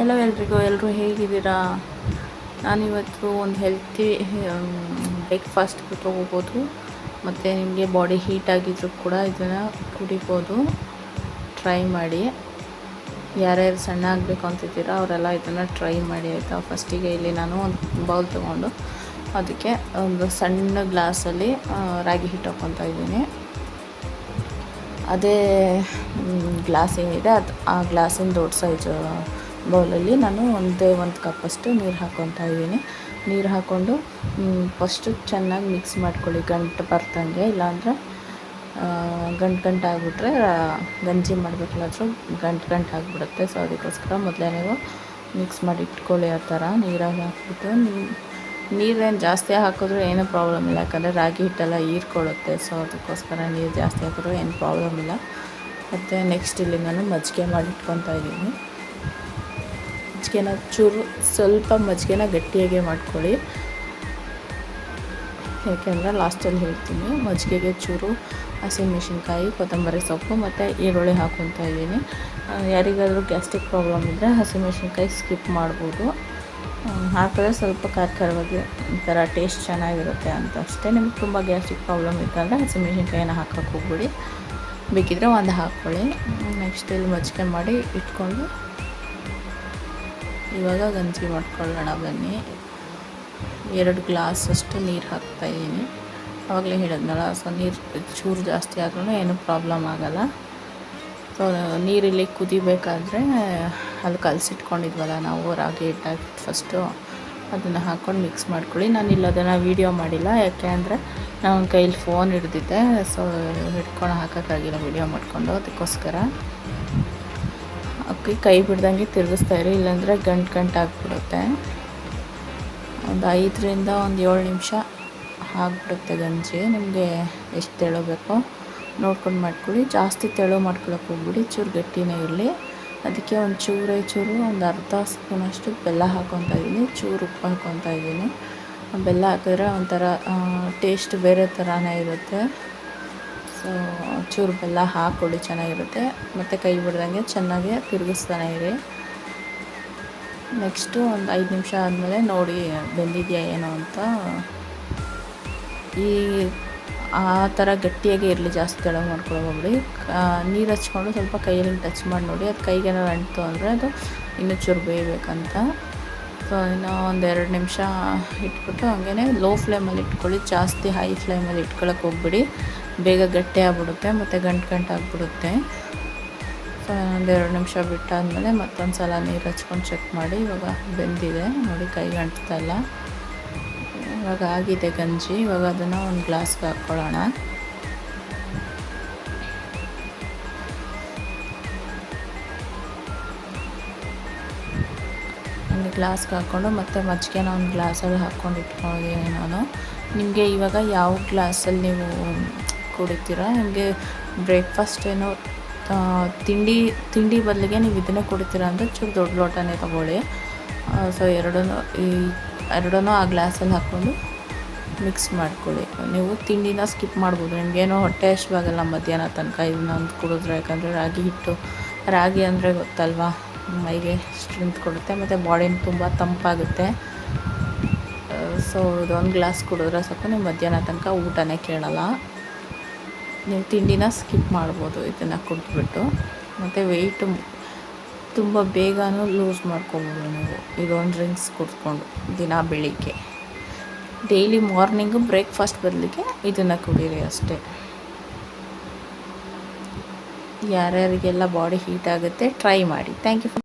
Hello ಎಲ್ರಿಗೂ ಎಲ್ಲರೂ ಹೇಗಿದ್ದೀರಾ? ನಾನಿವತ್ತು ಒಂದು ಹೆಲ್ತಿ ಬ್ರೇಕ್ಫಾಸ್ಟ್ ತೊಗೋಬೋದು. ಮತ್ತು ನಿಮಗೆ ಬಾಡಿ ಹೀಟ್ ಆಗಿದ್ದರೂ ಕೂಡ ಇದನ್ನು ಕುಡಿಬೋದು. ಟ್ರೈ ಮಾಡಿ. ಯಾರ್ಯಾರು ಸಣ್ಣ ಆಗಬೇಕು ಅಂತಿದ್ದೀರಾ, ಅವರೆಲ್ಲ ಇದನ್ನು ಟ್ರೈ ಮಾಡಿ, ಆಯಿತಾ? ಫಸ್ಟಿಗೆ ಇಲ್ಲಿ ನಾನು ಒಂದು ಬೌಲ್ ತೊಗೊಂಡು ಅದಕ್ಕೆ ಒಂದು ಸಣ್ಣ ಗ್ಲಾಸಲ್ಲಿ ರಾಗಿ ಹಿಟ್ಟು ಹಾಕ್ಕೊತಾ ಇದ್ದೀನಿ. ಅದೇ ಗ್ಲಾಸ್ ಏನಿದೆ, ಅದು ಆ ಗ್ಲಾಸಿನ ದೊಡ್ಡ ಸೈಜು ಬೌಲಲ್ಲಿ ನಾನು ಒಂದೇ ಒಂದು ಕಪ್ಪಷ್ಟು ನೀರು ಹಾಕ್ಕೊತಾ ಇದ್ದೀನಿ. ನೀರು ಹಾಕ್ಕೊಂಡು ಫಸ್ಟು ಚೆನ್ನಾಗಿ ಮಿಕ್ಸ್ ಮಾಡ್ಕೊಳ್ಳಿ. ಗಂಟು ಬರ್ತಂಗೆ ಇಲ್ಲಾಂದರೆ ಗಂಟು ಗಂಟು ಆಗಿಬಿಟ್ರೆ ಗಂಜಿ ಮಾಡಬೇಕಾದ್ರೂ ಗಂಟು ಗಂಟು ಆಗಿಬಿಡುತ್ತೆ ಸೊ ಅದಕ್ಕೋಸ್ಕರ ಮೊದಲೇ ನೀವು ಮಿಕ್ಸ್ ಮಾಡಿ ಇಟ್ಕೊಳ್ಳಿ ಆ ಥರ. ನೀರಾಗಿ ಹಾಕ್ಬಿಟ್ಟು ನೀರೇನು ಜಾಸ್ತಿ ಹಾಕಿದ್ರೂ ಏನೂ ಪ್ರಾಬ್ಲಮ್ ಇಲ್ಲ. ಯಾಕಂದರೆ ರಾಗಿ ಹಿಟ್ಟೆಲ್ಲ ಹೀರ್ಕೊಳ್ಳುತ್ತೆ. ಸೊ ಅದಕ್ಕೋಸ್ಕರ ನೀರು ಜಾಸ್ತಿ ಹಾಕಿದ್ರೂ ಏನು ಪ್ರಾಬ್ಲಮ್ ಇಲ್ಲ. ಮತ್ತು ನೆಕ್ಸ್ಟ್ ಇಲ್ಲಿ ನಾನು ಮಜ್ಜಿಗೆ ಮಾಡಿ ಇಟ್ಕೊತಾ ಇದ್ದೀನಿ. ಮಜ್ಜಿಗೆನ ಚೂರು ಸ್ವಲ್ಪ ಮಜ್ಜಿಗೆನ ಗಟ್ಟಿಯಾಗೆ ಮಾಡ್ಕೊಳ್ಳಿ. ಯಾಕೆಂದರೆ ಲಾಸ್ಟಲ್ಲಿ ಹೇಳ್ತೀನಿ, ಮಜ್ಜಿಗೆಗೆ ಚೂರು ಹಸಿಮೆಣ್ಸಿನ್ಕಾಯಿ, ಕೊತ್ತಂಬರಿ ಸೊಪ್ಪು ಮತ್ತು ಈರುಳ್ಳಿ ಹಾಕೊತಾ ಇದ್ದೀನಿ. ಯಾರಿಗಾದರೂ ಗ್ಯಾಸ್ಟ್ರಿಕ್ ಪ್ರಾಬ್ಲಮ್ ಇದ್ದರೆ ಹಸಿಮೆಣ್ಸಿನ್ಕಾಯಿ ಸ್ಕಿಪ್ ಮಾಡ್ಬೋದು. ಹಾಕಿದ್ರೆ ಸ್ವಲ್ಪ ಖಾರ ಖಾರವಾಗಿ ಒಂಥರ ಟೇಸ್ಟ್ ಚೆನ್ನಾಗಿರುತ್ತೆ ಅಂತ ಅಷ್ಟೇ. ನಿಮ್ಗೆ ತುಂಬ ಗ್ಯಾಸ್ಟ್ರಿಕ್ ಪ್ರಾಬ್ಲಮ್ ಇತ್ತಂದರೆ ಹಸಿಮೆಣಸಿನ್ಕಾಯಿನ ಹಾಕೋಕೆ ಹೋಗ್ಬಿಡಿ. ಬೇಕಿದ್ರೆ ಒಂದು ಹಾಕ್ಕೊಳ್ಳಿ. ನೆಕ್ಸ್ಟ್ ಇಲ್ಲಿ ಮಜ್ಜಿಗೆ ಮಾಡಿ ಇಟ್ಕೊಂಡು ಇವಾಗ ಗಂಜಿ ಮಾಡ್ಕೊಳ್ಳೋಣ ಬನ್ನಿ. ಎರಡು ಗ್ಲಾಸ್ ಅಷ್ಟು ನೀರು ಹಾಕ್ತಾಯಿದ್ದೀನಿ ಆವಾಗಲೇ ಹೇಳಿದ್ನಲ್ಲ, ಸೊ ನೀರು ಚೂರು ಜಾಸ್ತಿ ಆದ್ರೂ ಏನೂ ಪ್ರಾಬ್ಲಮ್ ಆಗೋಲ್ಲ. ಸೊ ನೀರಿಲ್ಲಿ ಕುದಿಬೇಕಾದ್ರೆ ಅಲ್ಲಿ ಕಲಸಿಟ್ಕೊಂಡಿದ್ವಲ್ಲ, ನಾವು ರಾಗಿ ಹಿಟ್ಟಾಕಿ ಫಸ್ಟು ಅದನ್ನು ಹಾಕ್ಕೊಂಡು ಮಿಕ್ಸ್ ಮಾಡ್ಕೊಳ್ಳಿ. ನಾನು ಇಲ್ಲಿ ಅದನ್ನು ವೀಡಿಯೋ ಮಾಡಿಲ್ಲ, ಯಾಕೆ ಅಂದರೆ ನಾನು ಕೈಲಿ ಫೋನ್ ಹಿಡ್ದಿದ್ದೆ, ಸೊ ಹಿಡ್ಕೊಂಡು ಹಾಕೋಕ್ಕಾಗಿಲ್ಲ ವೀಡಿಯೋ ಮಾಡಿಕೊಂಡು. ಅದಕ್ಕೋಸ್ಕರ ಅಕ್ಕಿ ಕೈ ಬಿಡ್ದಂಗೆ ತಿರುಗಿಸ್ತಾಯಿರಿ ಇಲ್ಲಾಂದರೆ ಗಂಟು ಗಂಟು ಆಗಿಬಿಡುತ್ತೆ. ಒಂದು ಐದರಿಂದ ಒಂದು ಏಳು ನಿಮಿಷ ಆಗಿಬಿಡುತ್ತೆ ಗಂಜಿ. ನಿಮಗೆ ಎಷ್ಟು ತೆಳಬೇಕು ನೋಡ್ಕೊಂಡು ಮಾಡ್ಕೊಳ್ಳಿ. ಜಾಸ್ತಿ ತೆಳು ಮಾಡ್ಕೊಳಕ್ಕೆ ಹೋಗ್ಬಿಡಿ, ಚೂರು ಗಟ್ಟಿನೇ ಇರಲಿ. ಅದಕ್ಕೆ ಒಂದು ಚೂರೇ ಚೂರು, ಒಂದು ಅರ್ಧ ಸ್ಪೂನಷ್ಟು ಬೆಲ್ಲ ಹಾಕೊತಾ ಇದ್ದೀನಿ, ಚೂರು ಉಪ್ಪು ಹಾಕೊತಾ ಇದ್ದೀನಿ. ಬೆಲ್ಲ ಹಾಕಿದ್ರೆ ಒಂಥರ ಟೇಸ್ಟ್ ಬೇರೆ ಥರನೇ ಇರುತ್ತೆ. ಸೊ ಚೂರು ಬೆಲ್ಲ ಹಾಕ್ಕೊಳ್ಳಿ, ಚೆನ್ನಾಗಿರುತ್ತೆ. ಮತ್ತು ಕೈ ಬಿಡ್ದಂಗೆ ಚೆನ್ನಾಗಿ ತಿರುಗಿಸ್ತಾನೆ ಇರಿ. ನೆಕ್ಸ್ಟು ಒಂದು ಐದು ನಿಮಿಷ ಆದಮೇಲೆ ನೋಡಿ ಬೆಂದಿದೆಯಾ ಏನೋ ಅಂತ. ಈ, ಆ ಥರ ಗಟ್ಟಿಯಾಗಿ ಇರಲಿ ಜಾಸ್ತಿ ಕೆಳಗೆ ಮಾಡ್ಕೊಳ್ಳೋ ಹೋಗ್ಬಿಡಿ. ನೀರು ಹಚ್ಕೊಂಡು ಸ್ವಲ್ಪ ಕೈಯಲ್ಲಿ ಟಚ್ ಮಾಡಿ ನೋಡಿ. ಅದು ಕೈಗೆ ಅಂಟಿತು ಅಂದರೆ ಅದು ಇನ್ನೂ ಚೂರು ಬೇಯಬೇಕಂತ. ಸೊ ಇನ್ನೂ ಒಂದೆರಡು ನಿಮಿಷ ಇಟ್ಬಿಟ್ಟು ಹಂಗೇ ಲೋ ಫ್ಲೇಮಲ್ಲಿ ಇಟ್ಕೊಳ್ಳಿ. ಜಾಸ್ತಿ ಹೈ ಫ್ಲೇಮಲ್ಲಿ ಇಟ್ಕೊಳಕ್ಕೆ ಹೋಗ್ಬಿಡಿ. ಬೇಗ ಗಟ್ಟಿ ಆಗ್ಬಿಡುತ್ತೆ, ಮತ್ತು ಗಂಟು ಗಂಟು ಆಗಿಬಿಡುತ್ತೆ. ಸೊ ಒಂದೆರಡು ನಿಮಿಷ ಬಿಟ್ಟಾದಮೇಲೆ ಮತ್ತೊಂದು ಸಲ ನೀರು ಹಚ್ಕೊಂಡು ಚೆಕ್ ಮಾಡಿ, ಇವಾಗ ಬೆಂದಿದೆ. ನೋಡಿ, ಕೈ ಇಲ್ಲ. ಇವಾಗ ಆಗಿದೆ ಗಂಜಿ. ಇವಾಗ ಅದನ್ನು ಒಂದು ಗ್ಲಾಸ್ಗೆ ಹಾಕ್ಕೊಳ್ಳೋಣ ಒಂದು ಗ್ಲಾಸ್ಗೆ ಹಾಕ್ಕೊಂಡು ಮತ್ತು ಮಜ್ಜಿಗೆನ ಒಂದು ಗ್ಲಾಸಲ್ಲಿ ಹಾಕ್ಕೊಂಡು ಇಟ್ಕೊಂಡಿದ್ದೀನಿ ನಾನು. ನಿಮಗೆ ಇವಾಗ ಯಾವ ಗ್ಲಾಸಲ್ಲಿ ನೀವು ಕುಡಿತೀರ ನಿಮಗೆ ಬ್ರೇಕ್ಫಾಸ್ಟ್ ಏನೋ ತಿಂಡಿ ತಿಂಡಿ ಬದಲಿಗೆ ನೀವು ಇದನ್ನೇ ಕುಡಿತೀರ ಅಂದರೆ ಚೂರು ದೊಡ್ಡ ಲೋಟನೇ ತೊಗೊಳ್ಳಿ. ಸೊ ಎರಡೂ ಈ, ಎರಡನ್ನೂ ಆ ಗ್ಲಾಸಲ್ಲಿ ಹಾಕ್ಕೊಂಡು ಮಿಕ್ಸ್ ಮಾಡ್ಕೊಳ್ಳಿ. ನೀವು ತಿಂಡಿನ ಸ್ಕಿಪ್ ಮಾಡ್ಬೋದು. ನಿಮಗೇನೋ ಹೊಟ್ಟೆ ಹಶ್ವಾಗಲ್ಲ ಮಧ್ಯಾಹ್ನ ತನಕ ಇದನ್ನ ಕುಡಿದ್ರೆ, ಯಾಕಂದರೆ ರಾಗಿ ಹಿಟ್ಟು, ರಾಗಿ ಅಂದರೆ ಗೊತ್ತಲ್ವಾ? ಮೈಗೆ ಸ್ಟ್ರೆಂತ್ ಕೊಡುತ್ತೆ, ಮತ್ತು ಬಾಡಿನ ತುಂಬ ತಂಪಾಗುತ್ತೆ. ಸೊ ಇದೊಂದು ಗ್ಲಾಸ್ ಕುಡಿದ್ರೆ ಸಾಕು, ನೀವು ಮಧ್ಯಾಹ್ನ ತನಕ ಊಟನೇ ಕೇಳಲ್ಲ. ನೀವು ತಿಂಡಿನ ಸ್ಕಿಪ್ ಮಾಡ್ಬೋದು ಇದನ್ನು ಕುಡಿದ್ಬಿಟ್ಟು ಮತ್ತು ವೆಯ್ಟು ತುಂಬ ಬೇಗನೂ ಲೂಸ್ ಮಾಡ್ಕೊಬೋದು ನೀವು. ಇದೊಂದು ಡ್ರಿಂಕ್ಸ್ ಕುಡ್ಕೊಂಡು ದಿನ ಬೆಳಿಗ್ಗೆ. ಡೈಲಿ ಮಾರ್ನಿಂಗು ಬ್ರೇಕ್ಫಾಸ್ಟ್ ಬದಲಿಗೆ ಇದನ್ನು ಕುಡೀರಿ ಅಷ್ಟೇ. ಯಾರ್ಯಾರಿಗೆಲ್ಲ ಬಾಡಿ ಹೀಟ್ ಆಗುತ್ತೆ ಟ್ರೈ ಮಾಡಿ. Thank you